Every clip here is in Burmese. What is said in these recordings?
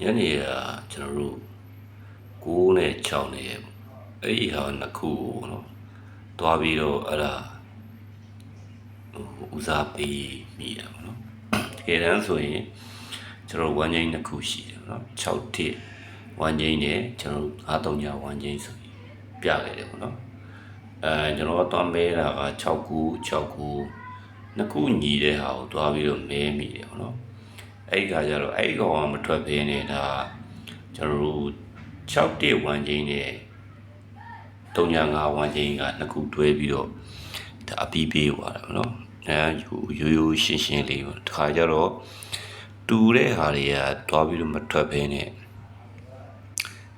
ညနေကကျွန်တော်တို့9နဲ့6နဲ့အဲ့ဒီဟာနှစ်ခုကိုနော်တွားပြီးတော့အဲ့ဒါဟိုဦးစားပေးမိတာပေါ့နော်တကယ်တမ်းဆိုရင်ကျွန်တော်ဝမ်းချင်းနှစ်ခုရှိတယ်ပေါ့နော်6တစ်ဝမ်းချင်းနဲ့ကျွန်တော်9 3ညဝမ်းချင်းဆိုပြီးပြခဲ့တယ်ပေါ့နော်အဲကျွန်တော်တွားမဲတာက6ခု6ခုနှစ်ခုညီတဲ့ဟာကိုတွားပြီးတော့မဲမိတယ်ပေါ့နော် အဲ့ဒီခါကျတော့အဲ့ဒီကောင်ကမထွက်ဘဲနဲ့ဒါကျွန်တော်တို့6တိဝမ်ချင်းနဲ့305ဝမ်ချင်းကနှစ်ခုတွဲပြီးတော့ဒါအပီးပေးသွားတာပေါ့နော်အဲရိုးရိုးရှင်းရှင်းလေးပေါ့တခါကျတော့တူတဲ့ဟာတွေကတွားပြီးတော့မထွက်ဘဲနဲ့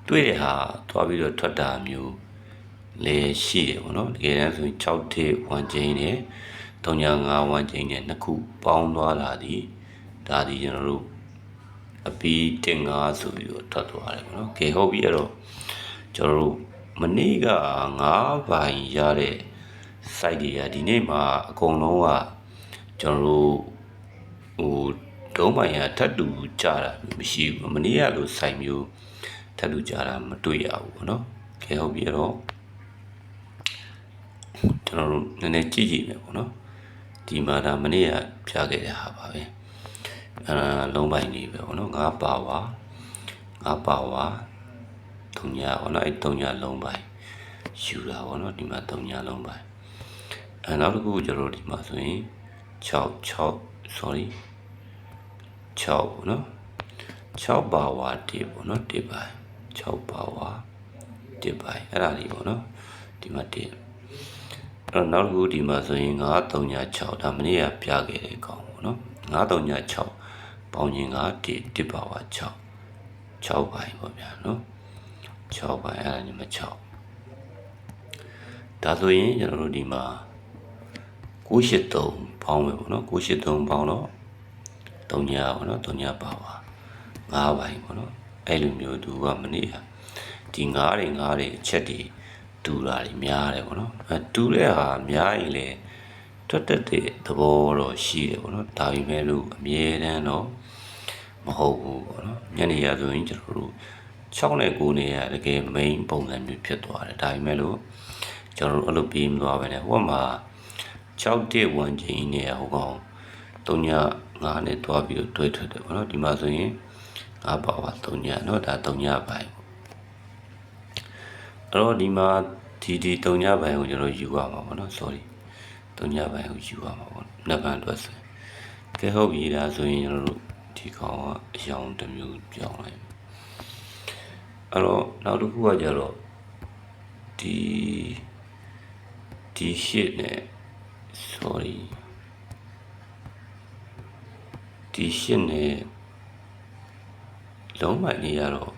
တွေ့တဲ့ဟာတွားပြီးတော့ထွက်တာမျိုးလည်းရှိတယ်ပေါ့နော်တကယ်တမ်းဆိုရင်6တိဝမ်ချင်းနဲ့305ဝမ်ချင်းနဲ့နှစ်ခုပေါင်းသွားတာဒီ ဒါဒီကျွန်တော်တို့အပီးတင်ငါဆိုပြီးတော့ထွက်သွားတယ်ပေါ့နော်ကဲဟုတ်ပြီအဲ့တော့ကျွန်တော်တို့မနေ့က9ပိုင်ရတဲ့ site တွေကဒီနေ့မှာအကုန်လုံးကကျွန်တော်တို့ဟိုဒုံးပိုင်ရထပ်တူကြတာမရှိဘူးမနေ့ကလို site မျိုးထပ်တူကြတာမတွေ့ရဘူးပေါ့နော်ကဲဟုတ်ပြီအဲ့တော့ကျွန်တော်တို့နည်းနည်းကြည့်ကြည့်မယ်ပေါ့နော်ဒီမှာဒါမနေ့ကပြခဲ့တဲ့ဟာပါပဲ အဲလုံးပိုင်းလေးပဲဗောနော်ငါပါဝါငါပါဝါတုံညာဗောနော်အဲတုံညာလုံးပိုင်းယူတာဗောနော်ဒီမှာတုံညာလုံးပိုင်းအဲနောက်တစ်ခုကျွန်တော်ဒီမှာဆိုရင်6 6 sorry 6ဗောနော်6ပါဝါ1ဗောနော်1ပိုင်း6ပါဝါ1ပိုင်းအဲ့ဒါလေးဗောနော်ဒီမှာ1အဲ့တော့နောက်တစ်ခုဒီမှာဆိုရင်9 3ည6ဒါမနေ့ကပြခဲ့တဲ့ကောင်ဗောနော်9 3ည6 ပေါင်းခြင်းက1 1ပါဝါ6 6ပိုင်းပေါ့ဗျာနော်6ပိုင်းအဲ့ဒါညီမ6ဒါဆိုရင်ကျွန်တော်တို့ဒီမှာ983ပေါင်းမယ်ပေါ့နော်983ပေါင်းတော့3ညပေါ့နော်3ညပါဝါ5ပိုင်းပေါ့နော်အဲ့လိုမျိုးသူကမနေ့ကဒီ9တွေ9တွေအချက်တွေတူတာတွေများတယ်ပေါ့နော်အဲတူတဲ့ဟာများရင်လေ တွတ်တက်တဲ့သဘောတော့ရှိတယ်ပေါ့နော်ဒါပေမဲ့လို့အမြဲတမ်းတော့မဟုတ်ဘူးပေါ့နော်ညနေရဆိုရင်ကျွန်တော်တို့6နဲ့9နဲ့ရတကယ် main ပုံစံမျိုးဖြစ်သွားတယ်ဒါပေမဲ့လို့ကျွန်တော်တို့အဲ့လိုပြီးမသွားပဲねဟိုမှာ6တစ်1ချင်းနဲ့ဟိုကောင်3ည9နဲ့တွားပြီးတော့တွဲထွက်တယ်ပေါ့နော်ဒီမှာဆိုရင်9ပါပါ3ညเนาะဒါ3ညပိုင်းအဲ့တော့ဒီမှာဒီဒီ3ညပိုင်းကိုကျွန်တော်ယူရမှာပေါ့နော် sorry 3ညပိုင်းကိုယူရမှာပေါ့နှစ်ပန်းအတွက်ဆိုရင်ကဲဟုတ်ပြီဒါဆိုရင်ကျွန်တော်တို့ဒီကောင်ကအယောင်တစ်မျိုးပြောင်းလိုက်အဲ့တော့နောက်တစ်ခုကကြတော့ဒီဒီ shit နဲ့ sorry ဒီရှင်းနဲ့လုံးမိုင်နေရတော့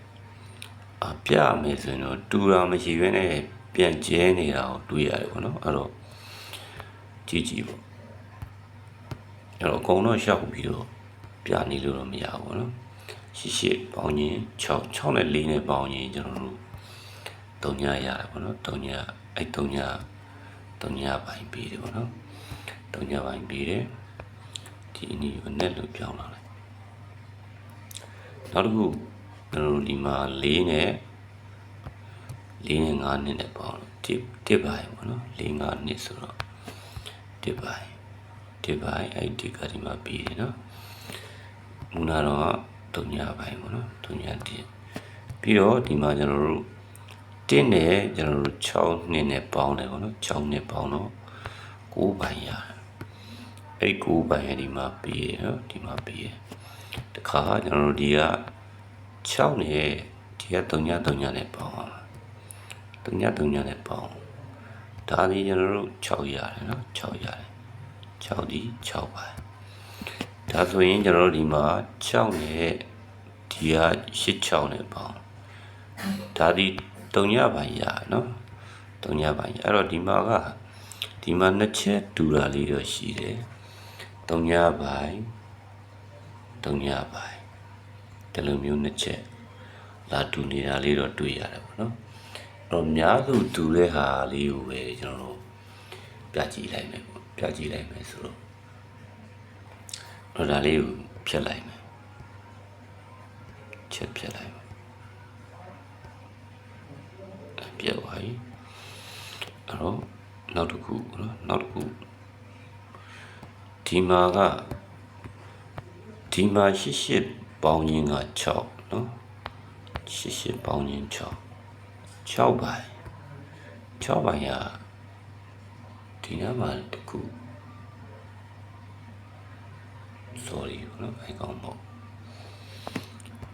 အပြမယ်ဆိုရင်တော့တူတာမရှိဘဲနဲ့ပြန်ကျဲနေတာကိုတွေ့ရတယ်ပေါ့နော်အဲ့တော့ ကြည့်ကြည့်ပေါ့အဲ့တော့အကုန်တော့ရှောက်ပြီးတော့ပြနေလို့တော့မရဘူးပေါ့နော်ရှစ်ရှစ်ပေါင်းရင်6 6နဲ့4နဲ့ပေါင်းရင်ကျွန်တော်တို့3ညရတယ်ပေါ့နော်3ညအဲ့3ည3ညပိုင်းပြီးတယ်ပေါ့နော်3ညပိုင်းပြီးတယ်ဒီအနည်းကိုနဲ့လို့ပြောင်းလာလိုက်နောက်တစ်ခုကျွန်တော်တို့ဒီမှာ၄နဲ့၄နဲ့၅နှစ်နဲ့ပေါင်းလို့တစ်တစ်ပိုင်းပေါ့နော်၄၅နှစ်ဆိုတော့ တစ်ပိုင်းတစ်ပိုင်းအဲ့ဒီကဒီမှာပြီးတယ်နော်မူနာတော့တုံညာပိုင်းပေါ့နော်တုံညာတစ်ပြီးတော့ဒီမှာကျွန်တော်တို့တစ်နဲ့ကျွန်တော်တို့6နှစ်နဲ့ပေါင်းတယ်ပေါ့နော်6နှစ်ပေါင်းတော့9ပိုင်းရတယ်အဲ့ဒီ9ပိုင်းအဲ့ဒီမှာပြီးရနော်ဒီမှာပြီးရတခါကျွန်တော်တို့ဒီက6နဲ့ဒီက3ည3ညနဲ့ပေါင်းအောင်3ည3ညနဲ့ပေါင်း ဒါဒီကျွန်တော်တို့6ရတယ်နော်6ရတယ်6ဒီ6ပိုင်းဒါဆိုရင်ကျွန်တော်တို့ဒီမှာ6နဲ့ဒီက8 6နဲ့ပေါင်းဒါဒီ3ညပိုင်းရနော်3ညပိုင်းရအဲ့တော့ဒီမှာကဒီမှာနှစ်ချက်တူတာလေးတော့ရှိတယ်3ညပိုင်း3ညပိုင်းဒီလိုမျိုးနှစ်ချက်လာတူနေတာလေးတော့တွေ့ရတယ်ပေါ့နော်အဲ့ တော့အများစုတူတဲ့ဟာလေးကိုပဲကျွန်တော်တို့ပြကြည့်လိုက်မယ်ပေါ့ပြကြည့်လိုက်မယ်ဆိုတော့အဲ့ဒါလေးကိုဖြတ်လိုက်မယ်ချချက်ဖြတ်လိုက်ပါအဲ့ပြတ်သွားပြီအဲ့တော့နောက်တစ်ခုနော်နောက်တစ်ခုဒီမှာကဒီမှာရှစ်ရှစ်ပေါင်းရင်းက6နော်ရှစ်ရှစ်ပေါင်းရင်း6 6ပိုင်း6ပိုင်းကဒီနားမှာတစ်ခု sorry နော်အဲ့ကောင်မဟုတ်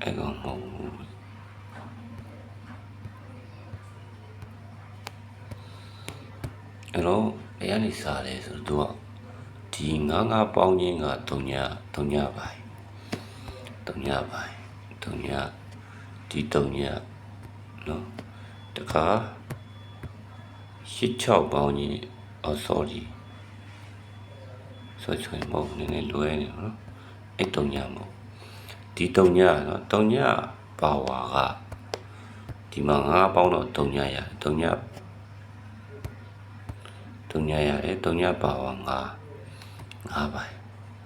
အဲ့ကောင်မဟုတ်ဘူးအဲ့တော့ဘယ်ကနေစားလဲဆိုတော့သူကဒီငါးငါးပေါင်းချင်းက3ည3ညပိုင်း3ညပိုင်း3ညဒီ3ညနော် တခါ8 6ပေါင်းချင်းအော် sorry ဆိုချွေမဟုတ်နည်းနည်းလွဲနေနော်အဲ့တုံညာမဟုတ်ဒီတုံညာနော်တုံညာပါဝါကဒီမှာငါးပေါင်းတော့တုံညာရတယ်တုံညာတုံညာရတယ်တုံညာပါဝါငါးငါးပိုင်း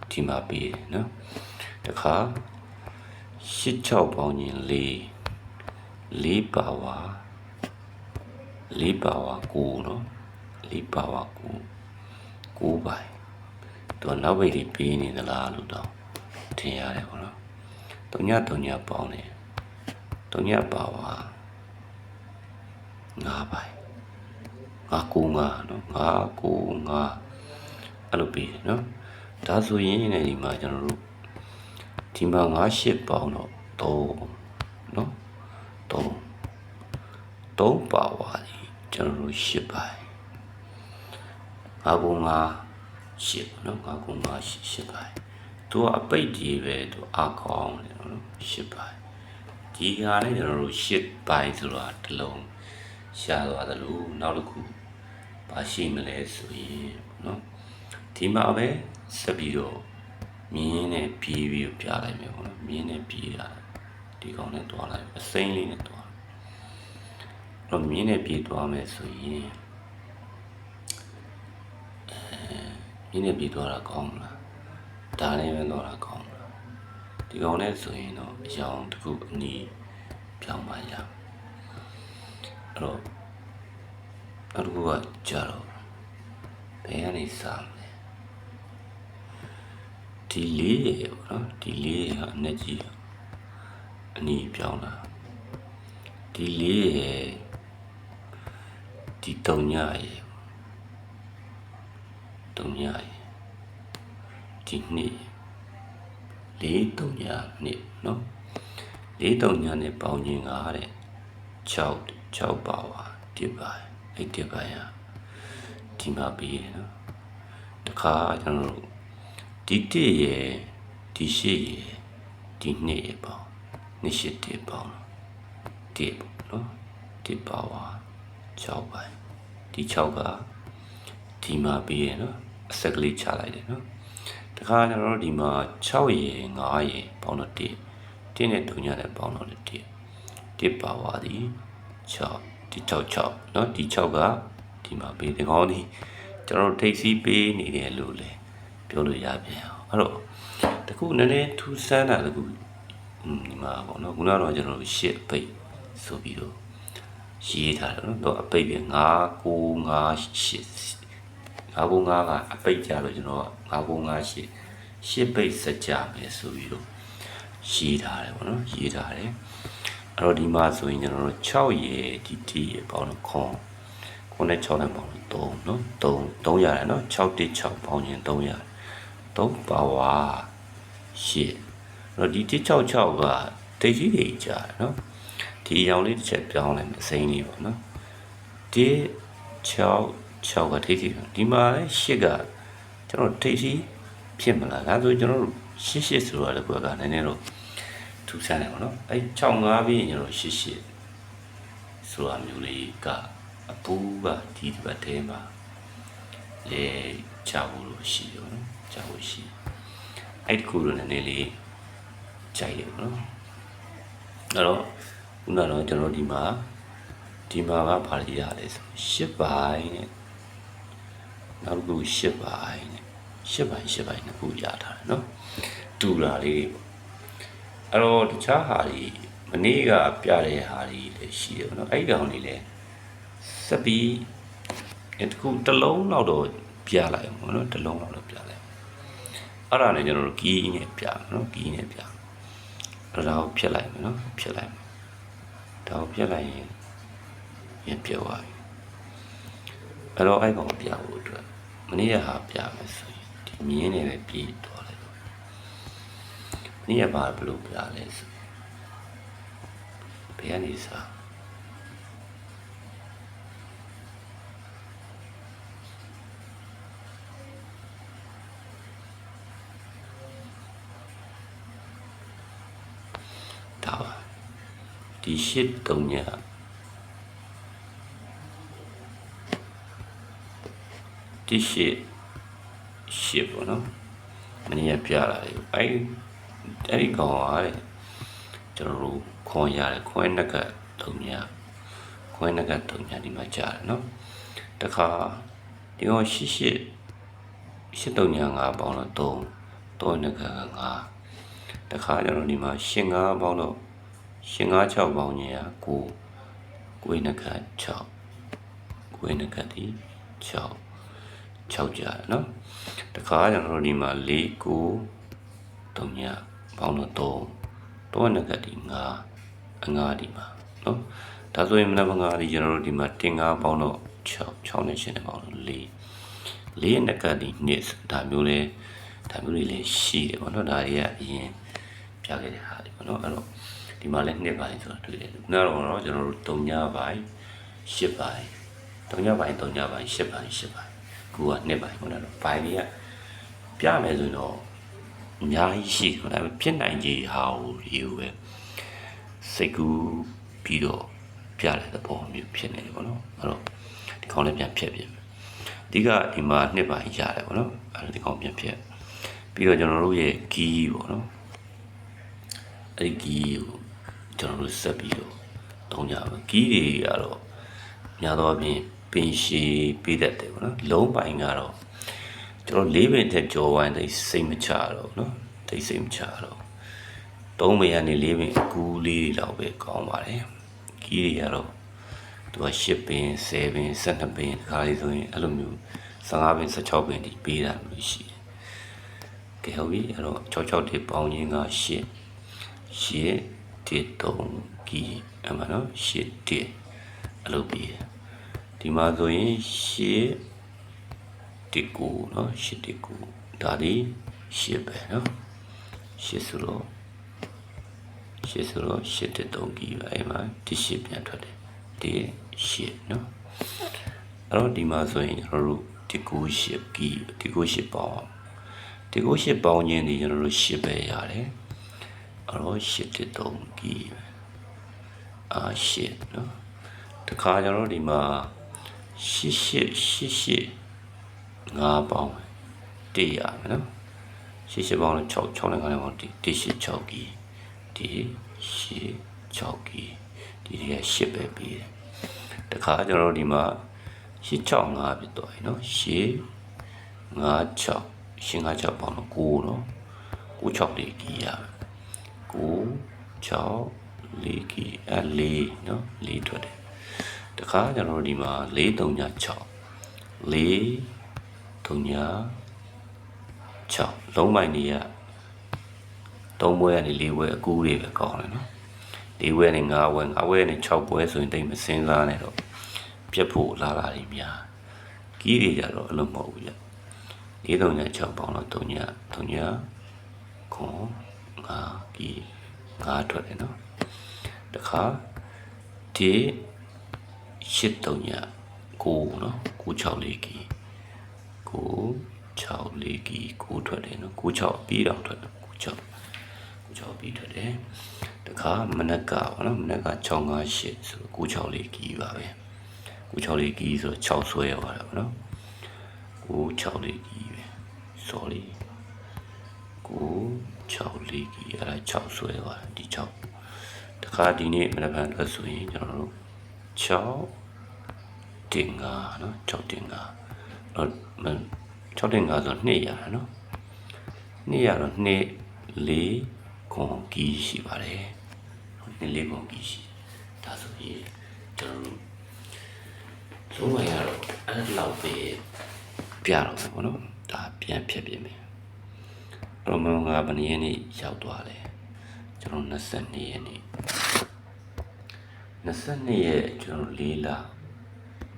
ဒီမှာပြီးတယ်နော်တခါရှစ်6ပေါင်းရင်၄၄ပါဝါ ၄ပါဝါ9နော်၄ပါဝါ9 9ပိုင်းသူကနောက်ဘိတ်တွေပေးနေသလားလို့တော့ထင်ရတယ်ပေါ့နော်။တုံညတုံညပေါင်းတယ်။တုံညပါဝါ၅ပိုင်းငါကူငါနော်ငါကူငါအဲ့လိုပေးတယ်နော်။ဒါဆိုရင်လည်းဒီမှာကျွန်တော်တို့ဒီမှာ၅ရှစ်ပေါင်းတော့3နော်3 3ပါဝါဒီ ကျွန်တော်တို့ရှစ်ပိုင်းငါကူငါရှစ်နော်ငါကုငါရှစ်ရှစ်ပိုင်းသူကအပိတ်ကြီးပဲသူအကောင်းတယ်နော်ရှစ်ပိုင်းဒီဟာလည်းကျွန်တော်တို့ရှစ်ပိုင်းဆိုတာတစ်လုံးရှားသွားတယ်လို့နောက်တစ်ခုဘာရှိမလဲဆိုရင်နော်ဒီမှာပဲဆက်ပြီးတော့မြင်းနဲ့ပြေးပြီးပြလိုက်မယ်ပေါ့နော်မြင်းနဲ့ပြေးတာဒီကောင်နဲ့တွားလိုက်အစိမ့်လေးနဲ့တွား တော့မြင်းနဲ့ပြေးတွားမယ်ဆိုရင်မြင်းနဲ့ပြေးသွားတာကောင်းမလားဒါနဲ့ပဲသွားတာကောင်းမလားဒီကောင်နဲ့ဆိုရင်တော့အယောင်တစ်ခုအနီးပြောင်းပါရအဲ့တော့နောက်တစ်ခုကကြာတော့ဘယ်ကနေစမလဲဒီလေးရေပေါ့နော်ဒီလေးရေဟာအနဲ့ကြီးအနီးပြောင်းလာဒီလေးရေ ဒီတုံညရေတုံညာဒီနေ့လေးတုံညာနှစ်နော်လေးတုံညာနဲ့ပေါင်းခြင်းကတဲ့6 6ပါဝါဒီပါအဲ့ဒီပါရဒီမှာပြီးရနော်တခါကျွန်တော်တို့ဒီတစ်ရဲ့ဒီရှစ်ရဲ့ဒီနှစ်ရဲ့ပေါင်းနှစ်ရှစ်တစ်ပေါင်းဒီပေါ့နော်ဒီပါဝါ 6ပါဒီ6ကဒီမှာပြီးရနော်အဆက်ကလေးချလိုက်တယ်နော်တခါကျွန်တော်တို့ဒီမှာ6ရေ9ရေပေါင်းတော့1 1နဲ့3ညနဲ့ပေါင်းတော့1 1ပါပါသည်6ဒီ6 6เนาะဒီ6ကဒီမှာပေးဒီကောင်းဒီကျွန်တော်တို့ထိတ်စီးပေးနေတယ်လို့လေပြောလို့ရပြန်အောင်အဲ့တော့တခုနည်းနည်းထူးဆန်းတာတခုဒီမှာပေါ့နော်ခုနကတော့ကျွန်တော်တို့ရှစ်ပိတ်ဆိုပြီးတော့ ရေးထားတယ်နော်တော့အပိတ်ပဲ9 9 5 89ဘုံ9ကအပိတ်ကြလို့ကျွန်တော်က9ဘုံ9ရှစ်ရှစ်ပိတ်စကြမယ်ဆိုပြီးတော့ရေးထားတယ်ပေါ့နော်ရေးထားတယ်အဲ့တော့ဒီမှာဆိုရင်ကျွန်တော်တို့6ရေဒီတီရေပေါင်းတော့ခွန်ခွန်နဲ့6နဲ့ပေါင်းတော့3နော်3 3ရတယ်နော်6တိ6ပေါင်းရင်3ရတယ်3ပါဝါရှစ်အဲ့တော့ဒီတိ6 6ကတိတ်ကြီးတွေကြာတယ်နော် ဒီအရောင်လေးတစ်ချက်ပြောင်းလိုက်မယ်စိမ့်လေးပေါ့နော်ဒီ6 6ကထိပ်စီဒီမှာလည်း8ကကျွန်တော်ထိပ်စီဖြစ်မလားဒါဆိုကျွန်တော်တို့8 8ဆိုတော့လည်းကွက်ကနည်းနည်းတော့ထူးဆန်းတယ်ပေါ့နော်အဲ6 5ပြီးရင်ကျွန်တော်8 8ဆိုတာမျိုးလေးကအပူကဒီဒီဘက်ထဲမှာလေချဖို့လို့ရှိရောနော်ချဖို့ရှိအဲ့ဒီခုလိုနည်းနည်းလေးကြိုက်တယ်ပေါ့နော်အဲ့တော့ ခုနကတော့ကျွန်တော်ဒီမှာဒီမှာကဘာလေးရလဲဆိုရှစ်ပိုင်းနဲ့နောက်တစ်ခု၈ပိုင်းနဲ့၈ပိုင်း၈ပိုင်းနှစ်ခုရထားတယ်နော်တူတာလေးတွေပေါ့အဲ့တော့တခြားဟာတွေမနေ့ကပြတဲ့ဟာတွေလည်းရှိတယ်ဗောနော်အဲ့ဒီကောင်လေးလည်းစက်ပြီးအဲတခုတစ်လုံးလောက်တော့ပြလိုက်ဗောနော်တစ်လုံးလောက်တော့ပြလိုက်အဲ့ဒါနဲ့ကျွန်တော်တို့ကီးနဲ့ပြမယ်နော်ကီးနဲ့ပြအဲ့ဒါကိုဖြတ်လိုက်မယ်နော်ဖြတ်လိုက်မယ် ဒါကိုဖြတ်လိုက်ရင်ရင်ပြတ်သွားပြီအဲ့တော့အဲ့ကောင်ပြဖို့အတွက်မနေ့ကဟာပြမယ်ဆိုရင်ဒီမြင်းနဲ့ပဲပြေးသွားလိုက်တော့မနေ့ကဘာဘယ်လိုပြလဲဆိုဘယ်ကနေစားဒါပါ ဒီရှစ်တုံညာဒီရှစ်ရှစ်ပေါ့နော်မင်းရပြလာတယ်အဲ့အဲ့ဒီကောင်ကတဲ့ကျွန်တော်တို့ခွန်ရတယ်ခွန်နက်ကတုံညာခွန်နက်ကတုံညာဒီမှာကြားတယ်နော်တခါဒီဟောရှစ်ရှစ်ရှစ်တုံညာ၅ပေါင်းတော့3 3နက်က5တခါကျွန်တော်ဒီမှာရှင်5ပေါင်းတော့ ရှင်5 6ပေါင်းညာ9ကိုနက်က6ကိုနက်ကဒီ6 6ကြားတယ်နော်တခါကျွန်တော်တို့ဒီမှာ4 9တုံညာပေါင်းတော့3တော့နဂတ်ဒီ9အငါဒီမှာနော်ဒါဆိုရင်မနမငါဒီကျွန်တော်တို့ဒီမှာတင်ငါပေါင်းတော့6 6နဲ့8နဲ့ပေါင်းတော့4 4နဂတ်ဒီနှစ်ဒါမျိုးလဲဒါမျိုးတွေလည်းရှိတယ်ပေါ့နော်ဒါတွေကအရင်ပြခဲ့တဲ့ဟာတွေပေါ့နော်အဲ့တော့ ဒီမှာလည်းနှစ်ပိုင်းဆိုတာတွေ့တယ်ခုနကတော့ကျွန်တော်တို့3ညပိုင်း10ပိုင်း3ညပိုင်း3ညပိုင်း10ပိုင်း10ပိုင်းခုကနှစ်ပိုင်းပေါ့နော်ပိုင်းတွေကပြမယ်ဆိုရင်တော့အများကြီးရှိတယ်ဒါပေမဲ့ဖြစ်နိုင်ကြီးဟာကိုဒီကိုပဲစိတ်ကူးပြီးတော့ပြတဲ့သဘောမျိုးဖြစ်နေတယ်ပေါ့နော်အဲ့တော့ဒီကောင်လည်းပြန်ဖြစ်ပြင်အဓိကဒီမှာနှစ်ပိုင်းရတယ်ပေါ့နော်အဲ့ဒါဒီကောင်ပြန်ဖြစ်ပြီးတော့ကျွန်တော်တို့ရဲ့ကီးပေါ့နော်အဲ့ဒီကီးကို ကျွန်တော်တို့ဆက်ပြီးတော့သုံးကြပါကီးတွေကတော့များသောအားဖြင့်ပင်ရှည်ပေးတတ်တယ်ပေါ့နော်လုံးပိုင်ကတော့ကျွန်တော်၄ပင်ထက်ကျော်ဝိုင်းတိတ်စိတ်မချတော့နော်တိတ်စိတ်မချတော့သုံးပင်ကနေ၄ပင်အကူလေးတွေတော့ပဲကောင်းပါတယ်ကီးတွေကတော့သူက10ပင်10ပင်12ပင်တခါလေးဆိုရင်အဲ့လိုမျိုး15ပင်16ပင်ဒီပေးတာမျိုးရှိတယ်ကဲဟုတ်ပြီအဲ့တော့66တိပေါင်းခြင်းက10 10 3ကြီးအမှန်နော်8တိအဲ့လိုပြီးတယ်ဒီမှာဆိုရင်8တစ်ကူနော်ရှစ်တစ်ကူဒါဒီရှစ်ပဲနော်ရှစ်ဆိုတော့ရှစ်ဆိုတော့ရှစ်တစ်သုံးကြီးပဲအဲ့မှာဒီရှစ်ပြန်ထွက်တယ်ဒီရှစ်နော်အဲ့တော့ဒီမှာဆိုရင်ကျွန်တော်တို့ဒီကူရှစ်ကြီးဒီကူရှစ်ပေါင်းဒီကူရှစ်ပေါင်းခြင်းဒီကျွန်တော်တို့ရှစ်ပဲရတယ် အရော813 key အာ8နော်တခါကျတော့ဒီမှာ8888 5ပေါင်းတေးရမယ်နော်88ပေါင်း6 6နဲ့9ပေါင်းတေးတေး86 key ဒီ86 key ဒီတွေက8ပဲပြီးတယ်တခါကျတော့ဒီမှာ865ဖြစ်သွားပြီနော်856 856ပေါင်းတော့9နော်96တေး key ရပဲ 6 6 4အ4เนาะ4ထွက်တယ်တခါကျွန်တော်တို့ဒီမှာ4 3ည6 4 3ည6လုံးပိုင်းနေရ3ပွဲကနေ4ပွဲအကူတွေပဲကောင်းတယ်เนาะ၄ပွဲနဲ့၅ပွဲ၅ပွဲနဲ့6ပွဲဆိုရင်တိတ်မစင်းစားနဲ့တော့ပြတ်ဖို့လာတာတွေများကြီးတွေကြတော့အလုံးမဟုတ်ဘူးကြ၄၃ည6ပေါင်းတော့၃ည၃ည9 5ကြီး5ထွက်တယ်နော်တခါဒီ8 3ညာ9နော်9 6လေးကြီးကို6လေးကီကိုထွက်တယ်နော်ကို6ပြီးတော့ထွက်တယ်ကို6ကို6ပြီးထွက်တယ်တခါမနက်ကပေါ့နော်မနက်က658ဆိုကို6လေးကီပါပဲကို6လေးကီဆို6ဆွဲရပါတော့နော်ကို6လေးကီပဲ sorry ကို 6လေးကီအဲ့ဒါ6ဆွဲပါဒီ6တခါဒီနေ့မနက်ဖြန်အတွက်ဆိုရင်ကျွန်တော်တို့6တင်ငါနော်6တင်ငါတော့6တင်5ဆို2ရတာနော်2ရတော့2 4ခွန်ကီးရှိပါတယ်နှစ်လေးပုံကြီးရှိဒါဆိုရင်ကျွန်တော်တို့လုံးဝရတော့အဲ့လောက်ပဲပြတော့မယ်ပေါ့နော်ဒါပြန်ဖြတ်ပြင်မယ်အဲ့ တော့မင်္ဂလာဘယ်နည်းနေ့ရောက်သွားလဲကျွန်တော်22ရက်နေ့22ရက်ကျွန်တော်လေးလ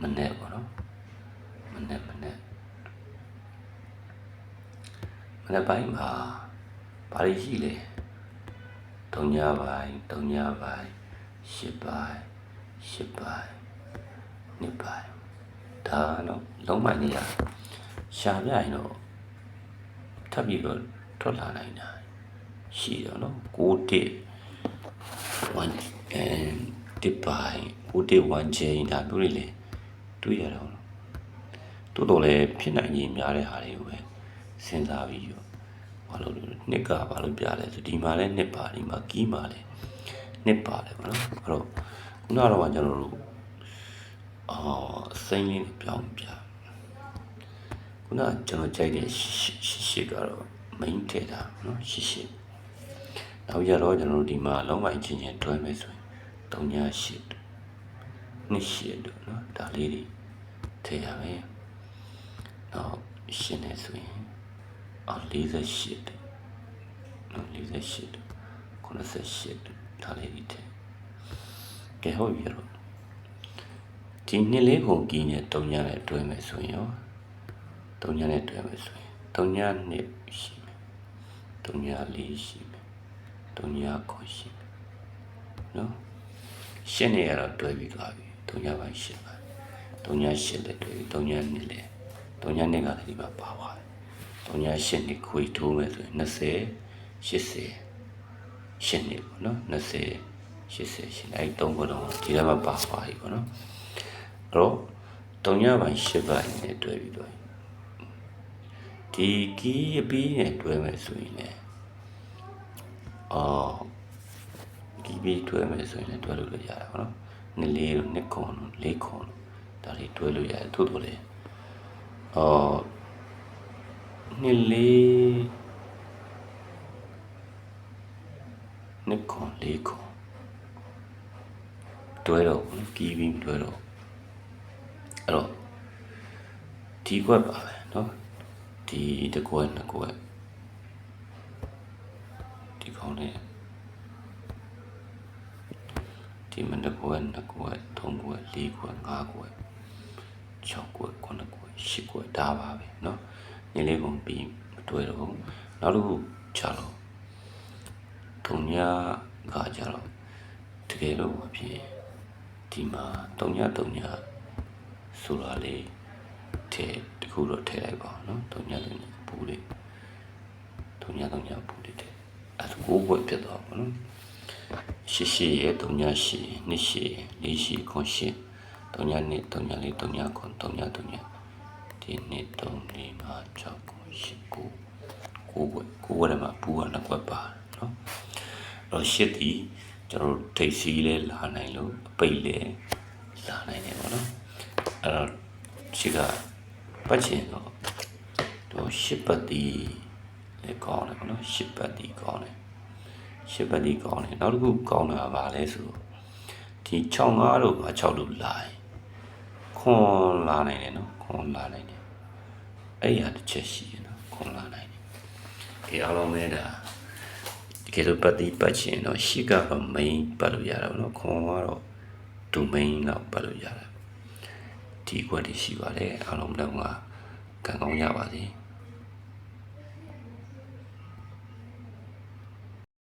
မနေ့ပေါ့နော်မနေ့မနေ့မနေ့ပိုင်းမှာဘာလို့ရှိလဲတုံညာပိုင်းတုံညာပိုင်းရှစ်ပိုင်းရှစ်ပိုင်းနှစ်ပိုင်းဒါတော့လုံးမနေရရှာပြရင်တော့ထပ်ပြီးတော့ ထွက်လာနိုင်တာရှိတော့နော်ကိုတစ်1အဲတစ်ပိုင်းကိုတစ်1 chain ဒါမျိုးတွေလေတွေ့ရတော့နော်တိုးတော်လည်းဖြစ်နိုင်ကြီးများတဲ့ဟာတွေကိုပဲစဉ်းစားပြီးရောဘာလို့လဲနှစ်ကဘာလို့ပြလဲဆိုဒီမှာလည်းနှစ်ပါဒီမှာကီးမှာလည်းနှစ်ပါတယ်ဗောနော်အဲ့တော့ခုနကတော့ကျွန်တော်တို့အော်စိမ့်လေးပြောင်းပြခုနကျွန်တော်ကြိုက်တဲ့ရှစ်ရှစ်ကတော့ main ထည့်တာနော်ရှစ်ရှစ်နောက်ကြတော့ကျွန်တော်တို့ဒီမှာလုံးဝချင်းချင်းတွဲမယ်ဆိုရင်3ည8နှစ်ရှစ်တို့နော်ဒါလေးတွေထည့်ရမယ်နောက်ရှင်းနေဆိုရင်အော်48နော်48 98ဒါလေးတွေထည့်ကဲဟုတ်ပြီတော့ဒီနှစ်လေးပုံကြီးနဲ့3ညနဲ့တွဲမယ်ဆိုရင်ရော3ညနဲ့တွဲမယ်ဆိုရင်3ညနှစ် ရှိမယ်3ည4ရှိမယ်3ည9ရှိမယ်နော်ရှင်းနေရတော့တွဲပြီးသွားပြီ3ညပိုင်းရှင်းပါ3ည8လည်းတွဲပြီး3ည2လည်း3ည2ကလည်းဒီမှာပါသွားတယ်3ည8နှစ်ခွေထိုးမယ်ဆိုရင်20 80ရှင်းနေပေါ့နော်20 80ရှင်းအဲ့3ခုလုံးဒီထဲမှာပါသွားပြီပေါ့နော်အဲ့တော့3ညပိုင်း8ပိုင်းနဲ့တွဲပြီးတော့ ဒီကီးအပြီးနဲ့တွဲမယ်ဆိုရင်လည်းအော်ဒီပြီးတွဲမယ်ဆိုရင်လည်းတွဲလို့ရတာပေါ့နော်နှစ်လေးလို့နှစ်ခွန်လို့လေးခွန်လို့ဒါတွေတွဲလို့ရတယ်သို့တော်လေအော်နှစ်လေးနှစ်ခွန်လေးခွန်တွဲတော့ကီးပြီးတွဲတော့အဲ့တော့ဒီကွက်ပါပဲเนาะ ဒီတစ်ကွက်နှစ်ကွက်ဒီကောင်းလေးဒီမနှစ်ကွက်နှစ်ကွက်သုံးကွက်လေးကွက်ငါးကွက်6ကွက်9ကွက်10ကွက်ဒါပါပဲเนาะညလေးပုံပြီးမတွဲတော့နောက်တစ်ခုချတော့တုံညာကကြတော့တကယ်လို့မဖြစ်ဒီမှာတုံညာတုံညာဆိုတာလေးထဲ တခုတော့ထည့်လိုက်ပါအောင်နော်တုံညာတုံညာပူလေးတုံညာတုံညာပူလေးတဲ့အဲဒါကိုဘွယ်ဖြစ်သွားပါနော်ရှိရှိရဲ့တုံညာရှိနှစ်ရှိလေးရှိခွန်ရှိတုံညာနှစ်တုံညာလေးတုံညာခွန်တုံညာတုံညာဒီနှစ်တုံလေးမှာ6ခွန်ရှိကိုကိုဘွယ်ကိုဘွယ်မှာပူကနှစ်ခွက်ပါနော်တော့ရှစ်ဒီကျွန်တော်ထိတ်စီးလဲလာနိုင်လို့အပိတ်လဲလာနိုင်တယ်ပေါ့နော်အဲ့တော့ရှိက ပတ်ချင်တော့တော့ရှစ်ပတ်တီလည်းကောင်းတယ်ပေါ့နော်ရှစ်ပတ်တီကောင်းတယ်ရှစ်ပတ်တီကောင်းတယ်နောက်တစ်ခုကောင်းတာကဘာလဲဆိုဒီ65တို့6တို့လာရင်ခွန်လာနိုင်တယ်နော်ခွန်လာနိုင်တယ်အဲ့ရတစ်ချက်ရှိတယ်နော်ခွန်လာနိုင်တယ်ဒီအားလုံးပဲဒါတကယ်လို့ပတ်တီပတ်ချင်တော့ရှစ်ကတော့ main ပတ်လို့ရတာပေါ့နော်ခွန်ကတော့ domain တော့ပတ်လို့ရတယ် ဒီကွက်တွေရှိပါတယ်အားလုံးလုံးကကံကောင်းကြပါစေ။